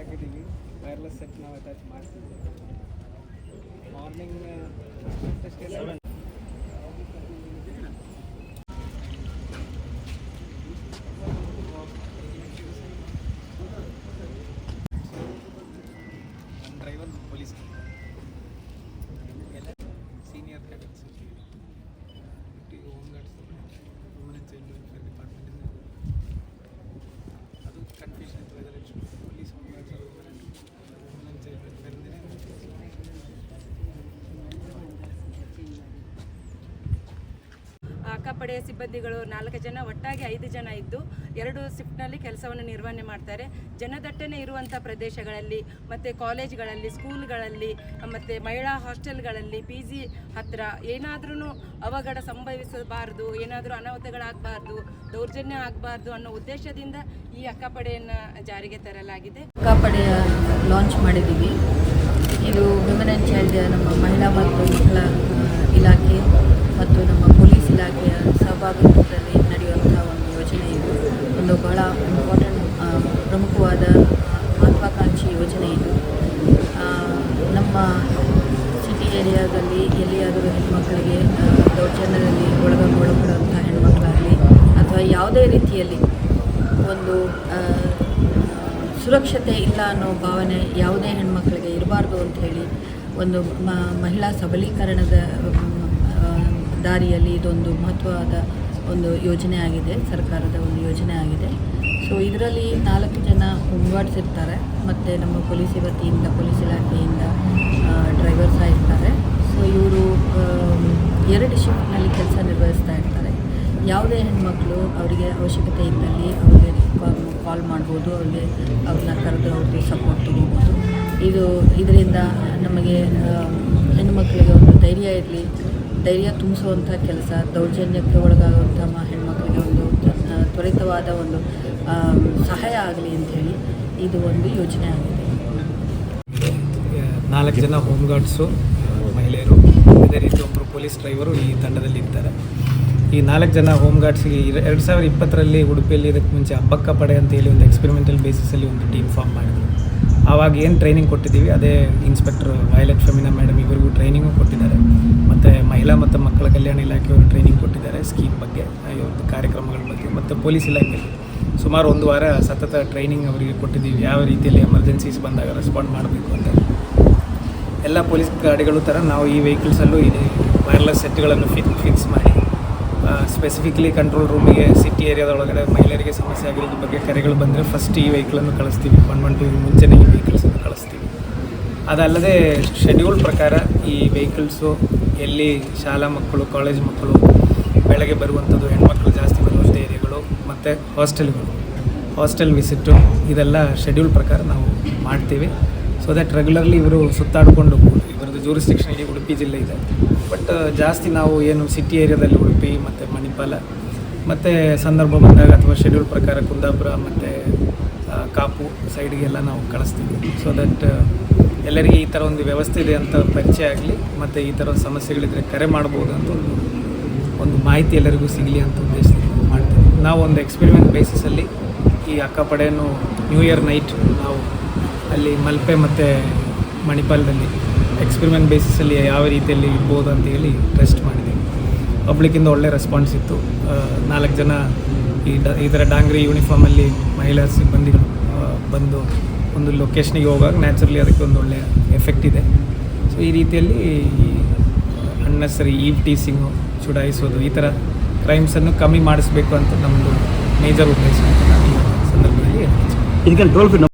ಹಾಕಿದ್ದೀವಿ. Wireless set ನಾವು attach ಮಾಡ್ತೀವಿ. ಮಾರ್ನಿಂಗ್ ಸೆವೆನ್ ಡ್ರೈವರ್ ಅಕ್ಕಪಡೆಯ ಸಿಬ್ಬಂದಿಗಳು ನಾಲ್ಕು ಜನ, ಒಟ್ಟಾಗಿ ಐದು ಜನ ಇದ್ದು ಎರಡು ಶಿಫ್ಟ್ನಲ್ಲಿ ಕೆಲಸವನ್ನು ನಿರ್ವಹಣೆ ಮಾಡ್ತಾರೆ. ಜನದಟ್ಟಣೆ ಇರುವಂಥ ಪ್ರದೇಶಗಳಲ್ಲಿ ಮತ್ತು ಕಾಲೇಜ್ಗಳಲ್ಲಿ, ಸ್ಕೂಲ್ಗಳಲ್ಲಿ, ಮತ್ತು ಮಹಿಳಾ ಹಾಸ್ಟೆಲ್ಗಳಲ್ಲಿ ಪಿ ಜಿ ಹತ್ತಿರ ಏನಾದ್ರೂ ಅವಘಡ ಸಂಭವಿಸಬಾರ್ದು, ಏನಾದರೂ ಅನಾಹುತಗಳಾಗಬಾರ್ದು, ದೌರ್ಜನ್ಯ ಆಗಬಾರ್ದು ಅನ್ನೋ ಉದ್ದೇಶದಿಂದ ಈ ಅಕ್ಕಪಡೆಯನ್ನು ಜಾರಿಗೆ ತರಲಾಗಿದೆ. ಅಕ್ಕಪಡೆಯ ಲಾಂಚ್ ಮಾಡಿದ್ದೀವಿ. ಇದು ವಿಮೆನ್ ಆ್ಯಂಡ್ ಚೈಲ್ಡ್ ನಮ್ಮ ಮಹಿಳಾ ಮತ್ತು ಮಕ್ಕಳ ಇಲಾಖೆ ಮತ್ತು ನಮ್ಮ ಇಲಾಖೆಯ ಸಹಭಾಗಿತ್ವದಲ್ಲಿ ನಡೆಯುವಂಥ ಒಂದು ಯೋಜನೆ ಇದು. ಒಂದು ಬಹಳ ಇಂಪಾರ್ಟೆಂಟ್ ಪ್ರಮುಖವಾದ ಮಹತ್ವಾಕಾಂಕ್ಷಿ ಯೋಜನೆ ಇದು. ನಮ್ಮ ಸಿಟಿ ಏರಿಯಾದಲ್ಲಿ ಎಲ್ಲಿಯಾದರೂ ಹೆಣ್ಮಕ್ಕಳಿಗೆ ಆ, ದೌರ್ಜನ್ಯದಲ್ಲಿ ಒಳಗ ಒಳಪಡುವಂಥ ಹೆಣ್ಮಕ್ಕಳಾಗಲಿ ಅಥವಾ ಯಾವುದೇ ರೀತಿಯಲ್ಲಿ ಒಂದು ಸುರಕ್ಷತೆ ಇಲ್ಲ ಅನ್ನೋ ಭಾವನೆ ಯಾವುದೇ ಹೆಣ್ಮಕ್ಳಿಗೆ ಇರಬಾರ್ದು ಅಂತ ಹೇಳಿ ಒಂದು ಮಹಿಳಾ ಸಬಲೀಕರಣದ ದಾರಿಯಲ್ಲಿ ಇದೊಂದು ಮಹತ್ವವಾದ ಒಂದು ಯೋಜನೆ ಆಗಿದೆ, ಸರ್ಕಾರದ ಒಂದು ಯೋಜನೆ ಆಗಿದೆ. ಸೊ ಇದರಲ್ಲಿ ನಾಲ್ಕು ಜನ ಹೋಮ್ಗಾರ್ಡ್ಸ್ ಇರ್ತಾರೆ. ಮತ್ತು ನಮ್ಮ ಪೊಲೀಸ್ ವತಿಯಿಂದ, ಪೊಲೀಸ್ ಇಲಾಖೆಯಿಂದ ಡ್ರೈವರ್ ಸಹ ಇರ್ತಾರೆ. ಸೊ ಇವರು ಎರಡು ಶಿಫ್ಟ್ನಲ್ಲಿ ಕೆಲಸ ನಿರ್ವಹಿಸ್ತಾ ಇರ್ತಾರೆ. ಯಾವುದೇ ಹೆಣ್ಮಕ್ಳು ಅವರಿಗೆ ಅವಶ್ಯಕತೆ ಇದ್ದಲ್ಲಿ ಅವರಿಗೆ ಕಾಲ್ ಮಾಡ್ಬೋದು, ಅವ್ರಿಗೆ ಅವ್ರನ್ನ ಕರೆದು ಅವ್ರಿಗೆ ಸಪೋರ್ಟ್ ತೊಗೋಬೋದು. ಇದು, ಇದರಿಂದ ನಮಗೆ ಹೆಣ್ಣುಮಕ್ಕಳಿಗೆ ಒಂದು ಧೈರ್ಯ ಇರಲಿ. ಧೈರ್ಯ ತುಂಬಿಸುವಂಥ ಕೆಲಸ, ದೌರ್ಜನ್ಯಕ್ಕೆ ಒಳಗಾಗುವಂಥ ಹೆಣ್ಮಕ್ಳಿಗೆ ಒಂದು ತ್ವರಿತವಾದ ಒಂದು ಸಹಾಯ ಆಗಲಿ ಅಂಥೇಳಿ ಇದು ಒಂದು ಯೋಜನೆ ಆಗಿದೆ. ನಾಲ್ಕು ಜನ ಹೋಮ್ ಗಾರ್ಡ್ಸು, ಮಹಿಳೆಯರು ಅದೇ ರೀತಿ ಒಬ್ಬರು ಪೊಲೀಸ್ ಡ್ರೈವರು ಈ ತಂಡದಲ್ಲಿ ಇರ್ತಾರೆ. ಈ ನಾಲ್ಕು ಜನ ಹೋಮ್ ಗಾರ್ಡ್ಸ್ಗೆ ಎರಡು ಸಾವಿರದ ಇಪ್ಪತ್ತರಲ್ಲಿ ಉಡುಪಿಯಲ್ಲಿ ಇದಕ್ಕೆ ಮುಂಚೆ ಅಬ್ಬಕ್ಕ ಪಡೆ ಅಂತ ಹೇಳಿ ಒಂದು ಎಕ್ಸ್ಪೆರಿಮೆಂಟಲ್ ಬೇಸಿಸಲ್ಲಿ ಒಂದು ಟೀಮ್ ಫಾರ್ಮ್ ಮಾಡಿದ್ರು. ಆವಾಗ ಏನು ಟ್ರೈನಿಂಗ್ ಕೊಟ್ಟಿದ್ದೀವಿ, ಅದೇ ಇನ್ಸ್ಪೆಕ್ಟರ್ ವಯಲೆಟ್ ಫೆಮಿನಾ ಮೇಡಮ್ ಇವರಿಗೂ ಟ್ರೈನಿಂಗು ಕೊಟ್ಟಿದ್ದಾರೆ. ಮತ್ತು ಮಹಿಳಾ ಮತ್ತು ಮಕ್ಕಳ ಕಲ್ಯಾಣ ಇಲಾಖೆಯವರು ಟ್ರೈನಿಂಗ್ ಕೊಟ್ಟಿದ್ದಾರೆ ಸ್ಕೀಮ್ ಬಗ್ಗೆ ಇವ್ರದ್ದು ಕಾರ್ಯಕ್ರಮಗಳ ಬಗ್ಗೆ, ಮತ್ತು ಪೊಲೀಸ್ ಇಲಾಖೆ. ಸುಮಾರು ಒಂದು ವಾರ ಸತತ ಟ್ರೈನಿಂಗ್ ಅವರಿಗೆ ಕೊಟ್ಟಿದ್ದೀವಿ, ಯಾವ ರೀತಿಯಲ್ಲಿ ಎಮರ್ಜೆನ್ಸೀಸ್ ಬಂದಾಗ ರೆಸ್ಪಾಂಡ್ ಮಾಡಬೇಕು ಅಂತ. ಎಲ್ಲ ಪೊಲೀಸ್ ಗಾಡಿಗಳು ಥರ ನಾವು ಈ ವೆಹಿಕಲ್ಸಲ್ಲೂ ಇದೆ ವೈರ್ಲೆಸ್ ಸೆಟ್ಗಳನ್ನು ಫಿಕ್ ಫಿಕ್ಸ್ ಮಾಡಿ. ಸ್ಪೆಸಿಫಿಕ್ಲಿ ಕಂಟ್ರೋಲ್ ರೂಮಿಗೆ ಸಿಟಿ ಏರಿಯಾದೊಳಗಡೆ ಮಹಿಳೆಯರಿಗೆ ಸಮಸ್ಯೆ ಆಗಿರೋದ್ರ ಬಗ್ಗೆ ಕರೆಗಳು ಬಂದರೆ ಫಸ್ಟ್ ಈ ವೆಹಿಕಲನ್ನು ಕಳಿಸ್ತೀವಿ. ಒನ್ ಒನ್ ಟು ಮುಂಚೆನೇ ಈ ವೆಹಿಕಲ್ಸನ್ನು ಕಳಿಸ್ತೀವಿ. ಅದಲ್ಲದೆ ಶೆಡ್ಯೂಲ್ ಪ್ರಕಾರ ಈ ವೆಹಿಕಲ್ಸು ಎಲ್ಲಿ ಶಾಲಾ ಮಕ್ಕಳು ಕಾಲೇಜ್ ಮಕ್ಕಳು, ಬೆಳಗ್ಗೆ ಬರುವಂಥದ್ದು ಹೆಣ್ಮಕ್ಳು ಜಾಸ್ತಿ ಬರುವಂಥ ಏರಿಯಾಗಳು ಮತ್ತು ಹಾಸ್ಟೆಲ್ಗಳು ಹಾಸ್ಟೆಲ್ ವಿಸಿಟ್ಟು ಇದೆಲ್ಲ ಶೆಡ್ಯೂಲ್ ಪ್ರಕಾರ ನಾವು ಮಾಡ್ತೀವಿ. ಸೊ ದ್ಯಾಟ್ ರೆಗ್ಯುಲರ್ಲಿ ಇವರು ಸುತ್ತಾಡಿಕೊಂಡು ಇವರದ್ದು ಜೂರಿಸ್ಟಿಕ್ಷನ್ ಇಡೀ ಉಡುಪಿ ಜಿಲ್ಲೆ ಇದೆ. ಬಟ್ ಜಾಸ್ತಿ ನಾವು ಏನು ಸಿಟಿ ಏರಿಯಾದಲ್ಲಿ ಉಡುಪಿ ಮತ್ತು ಮಣಿಪಾಲ ಮತ್ತು ಸಂದರ್ಭ ಬಂದಾಗ ಅಥವಾ ಶೆಡ್ಯೂಲ್ ಪ್ರಕಾರ ಕುಂದಾಪುರ ಮತ್ತು ಕಾಪು ಸೈಡ್ಗೆಲ್ಲ ನಾವು ಕಳಿಸ್ತೀವಿ. ಸೊ ದಟ್ ಎಲ್ಲರಿಗೆ ಈ ಥರ ಒಂದು ವ್ಯವಸ್ಥೆ ಇದೆ ಅಂತ ಪರಿಚಯ ಆಗಲಿ, ಮತ್ತು ಈ ಥರ ಸಮಸ್ಯೆಗಳಿದ್ರೆ ಕರೆ ಮಾಡ್ಬೋದು ಅಂತ ಒಂದು ಒಂದು ಮಾಹಿತಿ ಎಲ್ಲರಿಗೂ ಸಿಗಲಿ ಅಂತ ಉದ್ದೇಶದಿಂದ ಮಾಡ್ತೀವಿ. ನಾವು ಒಂದು ಎಕ್ಸ್ಪೆರಿಮೆಂಟ್ ಬೇಸಿಸಲ್ಲಿ ಈ ಅಕ್ಕಪಡೆಯನ್ನು ನ್ಯೂ ಇಯರ್ ನೈಟ್ ನಾವು ಅಲ್ಲಿ ಮಲ್ಪೆ ಮತ್ತು ಮಣಿಪಾಲದಲ್ಲಿ ಎಕ್ಸ್ಪೆರಿಮೆಂಟ್ ಬೇಸಿಸಲ್ಲಿ ಯಾವ ರೀತಿಯಲ್ಲಿ ಇರ್ಬೋದು ಅಂತ ಹೇಳಿ ಟೆಸ್ಟ್ ಮಾಡಿದೆ. ಪಬ್ಲಿಕ್ಕಿಂದ ಒಳ್ಳೆ ರೆಸ್ಪಾನ್ಸ್ ಇತ್ತು. ನಾಲ್ಕು ಜನ ಈ ಡ, ಈ ಥರ ಡಾಂಗ್ರಿ ಯೂನಿಫಾರ್ಮಲ್ಲಿ ಮಹಿಳಾ ಸಿಬ್ಬಂದಿಗಳು ಬಂದು ಒಂದು ಲೊಕೇಶನಿಗೆ ಹೋಗೋಕೆ ನ್ಯಾಚುರಲಿ ಅದಕ್ಕೆ ಒಂದು ಒಳ್ಳೆಯ ಎಫೆಕ್ಟ್ ಇದೆ. ಸೊ ಈ ರೀತಿಯಲ್ಲಿ ಅನ್ನೆಸರಿ ಈವ್ ಟೀಸಿಂಗು ಚುಡಾಯಿಸೋದು, ಈ ಥರ ಕ್ರೈಮ್ಸನ್ನು ಕಮ್ಮಿ ಮಾಡಿಸ್ಬೇಕು ಅಂತ ನಮ್ಮದು ಮೇಜರ್ ಉದ್ದೇಶ ಅಂತ ನಾನು ಈ ಸಂದರ್ಭದಲ್ಲಿ ಹೇಳ್ತೀನಿ.